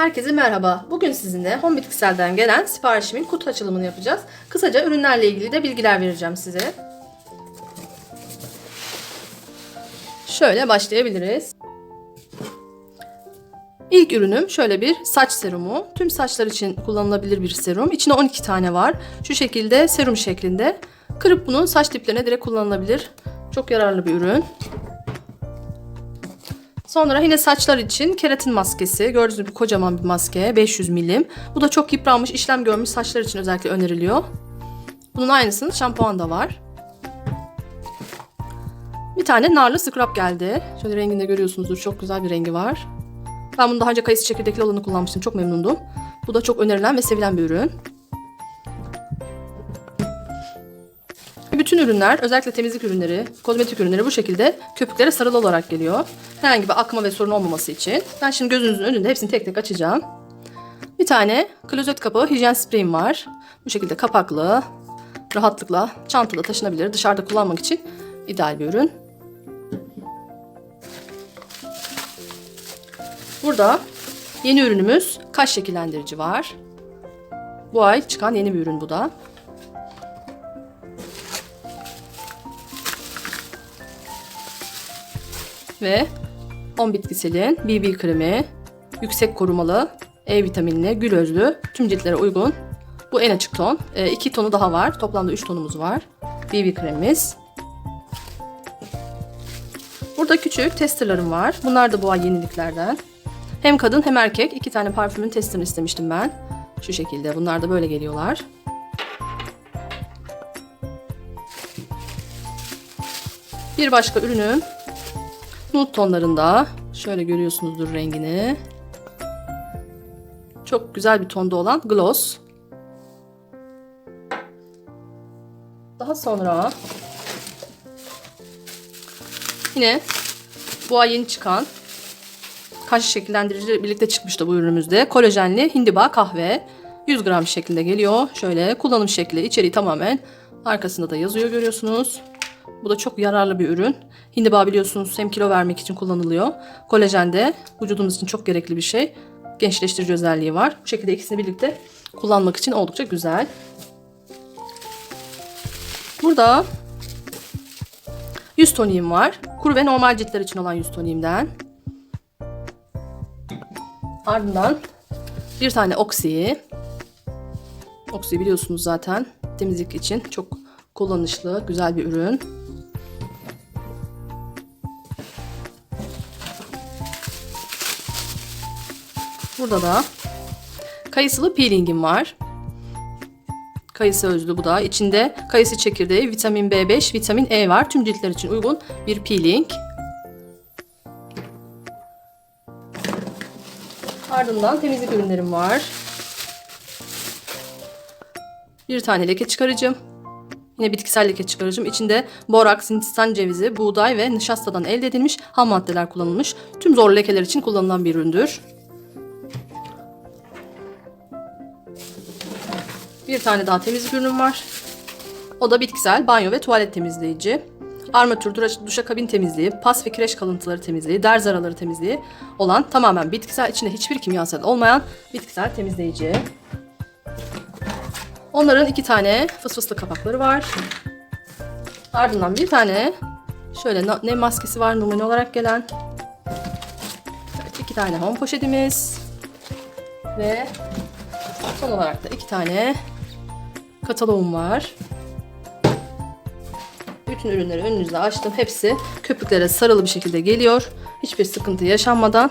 Herkese merhaba. Bugün sizinle Home Bitkisel'den gelen siparişimin kutu açılımını yapacağız. Kısaca ürünlerle ilgili de bilgiler vereceğim size. Şöyle başlayabiliriz. İlk ürünüm şöyle bir saç serumu. Tüm saçlar için kullanılabilir bir serum. İçinde 12 tane var. Şu şekilde serum şeklinde. Kırıp bunu saç diplerine direkt kullanılabilir. Çok yararlı bir ürün. Sonra yine saçlar için keratin maskesi. Gördüğünüz gibi kocaman bir maske. 500 milim. Bu da çok yıpranmış, işlem görmüş saçlar için özellikle öneriliyor. Bunun aynısının şampuan da var. Bir tane narlı scrub geldi. Şöyle renginde görüyorsunuzdur. Çok güzel bir rengi var. Ben bunu daha önce kayısı çekirdekli olanı kullanmıştım. Çok memnundum. Bu da çok önerilen ve sevilen bir ürün. Ürünler, özellikle temizlik ürünleri, kozmetik ürünleri bu şekilde köpüklere sarılı olarak geliyor. Herhangi bir akma ve sorun olmaması için. Ben şimdi gözünüzün önünde hepsini tek tek açacağım. Bir tane klozet kapağı hijyen spreyim var. Bu şekilde kapaklı, rahatlıkla çantada taşınabilir, dışarıda kullanmak için ideal bir ürün. Burada yeni ürünümüz kaş şekillendirici var. Bu ay çıkan yeni bir ürün bu da. Ve 10 bitkiselin BB kremi, yüksek korumalı, E vitaminli, gül özlü, tüm ciltlere uygun. Bu en açık ton. 2 tonu daha var. Toplamda 3 tonumuz var. BB kremimiz. Burada küçük testerlarım var. Bunlar da bu ay yeniliklerden. Hem kadın hem erkek iki tane parfümün testini istemiştim ben. Şu şekilde. Bunlar da böyle geliyorlar. Bir başka ürünüm nude tonlarında. Şöyle görüyorsunuzdur rengini. Çok güzel bir tonda olan gloss. Daha sonra yine bu ay yeni çıkan kaş şekillendirici birlikte çıkmıştı bu ürünümüzde. Kolajenli hindiba kahve 100 gram şeklinde geliyor. Şöyle kullanım şekli içeriği tamamen arkasında da yazıyor görüyorsunuz. Bu da çok yararlı bir ürün. Hindiba biliyorsunuz hem kilo vermek için kullanılıyor. Kolajen de vücudumuz için çok gerekli bir şey. Gençleştirici özelliği var. Bu şekilde ikisini birlikte kullanmak için oldukça güzel. Burada yüz toniğim var. Kuru ve normal ciltler için olan yüz toniğimden. Ardından bir tane oksiyi. Oksiyi biliyorsunuz zaten temizlik için çok kullanışlı, güzel bir ürün. Burada da kayısılı peelingim var. Kayısı özlü bu da. İçinde kayısı çekirdeği, vitamin B5, vitamin E var. Tüm ciltler için uygun bir peeling. Ardından temizlik ürünlerim var. Bir tane leke çıkarıcım. Yine bitkisel leke çıkarıcım. İçinde boraks, hindistan cevizi, buğday ve nişastadan elde edilmiş ham maddeler kullanılmış. Tüm zorlu lekeler için kullanılan bir üründür. Bir tane daha temizlik ürünüm var. O da bitkisel banyo ve tuvalet temizleyici. Armatür, duşa, duşakabin temizliği, pas ve kireç kalıntıları temizliği, derz araları temizliği olan tamamen bitkisel, içinde hiçbir kimyasal olmayan bitkisel temizleyici. Onların iki tane fısfıslı kapakları var. Ardından bir tane şöyle nem maskesi var numune olarak gelen. Evet, iki tane home poşetimiz. Ve son olarak da iki tane kataloğum var. Bütün ürünleri önünüzde açtım. Hepsi köpüklere sarılı bir şekilde geliyor. Hiçbir sıkıntı yaşanmadan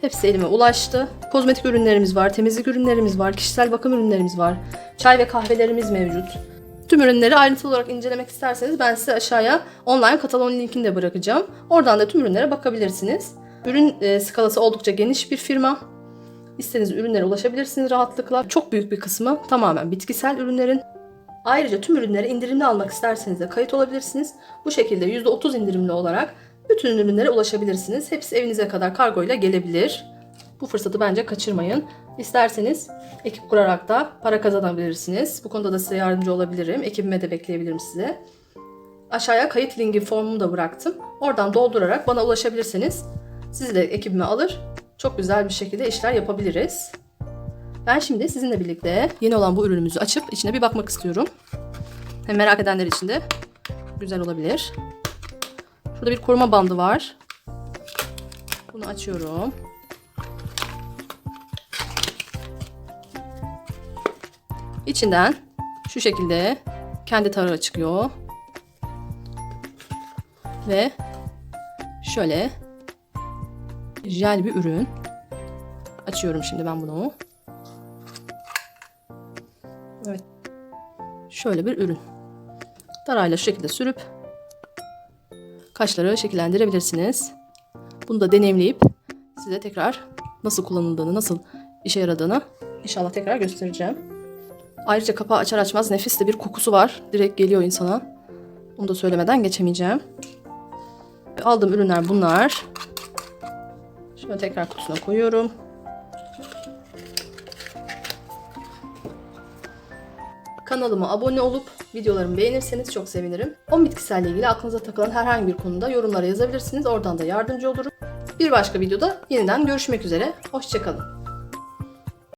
hepsi elime ulaştı. Kozmetik ürünlerimiz var, temizlik ürünlerimiz var, kişisel bakım ürünlerimiz var. Çay ve kahvelerimiz mevcut. Tüm ürünleri ayrıntılı olarak incelemek isterseniz ben size aşağıya online kataloğun linkini de bırakacağım. Oradan da tüm ürünlere bakabilirsiniz. Ürün e, skalası oldukça geniş bir firma. İstediğiniz ürünlere ulaşabilirsiniz rahatlıkla. Çok büyük bir kısmı tamamen bitkisel ürünlerin. Ayrıca tüm ürünleri indirimli almak isterseniz de kayıt olabilirsiniz. Bu şekilde %30 indirimli olarak bütün ürünlere ulaşabilirsiniz. Hepsi evinize kadar kargo ile gelebilir. Bu fırsatı bence kaçırmayın. İsterseniz ekip kurarak da para kazanabilirsiniz. Bu konuda da size yardımcı olabilirim. Ekibime de bekleyebilirim size. Aşağıya kayıt linki formumu da bıraktım. Oradan doldurarak bana ulaşabilirseniz sizi de ekibime alır çok güzel bir şekilde işler yapabiliriz. Ben şimdi sizinle birlikte yeni olan bu ürünümüzü açıp içine bir bakmak istiyorum. Hem merak edenler için de güzel olabilir. Şurada bir koruma bandı var. Bunu açıyorum. İçinden şu şekilde kendi tarağı çıkıyor. Ve şöyle jel bir ürün. Açıyorum şimdi ben bunu. Evet. Şöyle bir ürün. Darayla şu şekilde sürüp kaşları şekillendirebilirsiniz. Bunu da deneyimleyip size tekrar nasıl kullanıldığını, nasıl işe yaradığını inşallah tekrar göstereceğim. Ayrıca kapağı açar açmaz nefis de bir kokusu var. Direkt geliyor insana. Onu da söylemeden geçemeyeceğim. Aldığım ürünler bunlar. Şöyle tekrar kutusuna koyuyorum. Kanalıma abone olup videolarımı beğenirseniz çok sevinirim. O bitkiselle ilgili aklınıza takılan herhangi bir konuda yorumlara yazabilirsiniz. Oradan da yardımcı olurum. Bir başka videoda yeniden görüşmek üzere. Hoşçakalın.